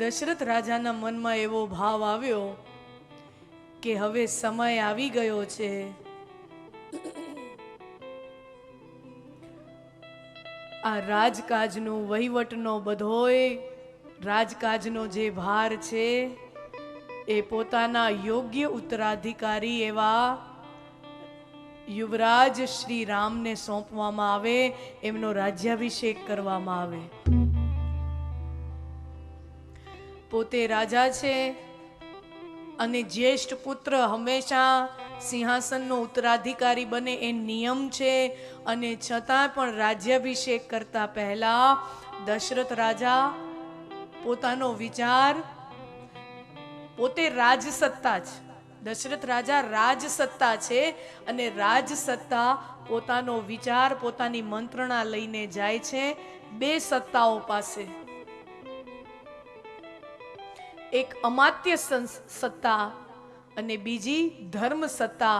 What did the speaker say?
દશરથ રાજાના મનમાં એવો ભાવ આવ્યો કે હવે સમય આવી ગયો છે. આ રાજકાજનો વહીવટનો બધોય, રાજકાજનો જે ભાર છે, એ પોતાના યોગ્ય ઉત્તરાધિકારી એવા યુવરાજ શ્રી રામને સોંપવામાં આવે, એમનો રાજ્યાભિષેક કરવામાં આવે. પોતે રાજા છે અને જ્યેષ્ઠ પુત્ર હંમેશા સિંહાસનનો ઉત્તરાધિકારી બને એ નિયમ છે અને છતાં પણ રાજ્યાભિષેક કરતા પહેલા દશરથ રાજા પોતાનો વિચાર પોતે રાજસત્તા છે દશરથ રાજા રાજસત્તા છે અને રાજસત્તા પોતાનો વિચાર, પોતાની મંત્રણા લઈને જાય છે બે સત્તાઓ પાસે. એક અમાત્ય સત્તા અને બીજી ધર્મ સત્તા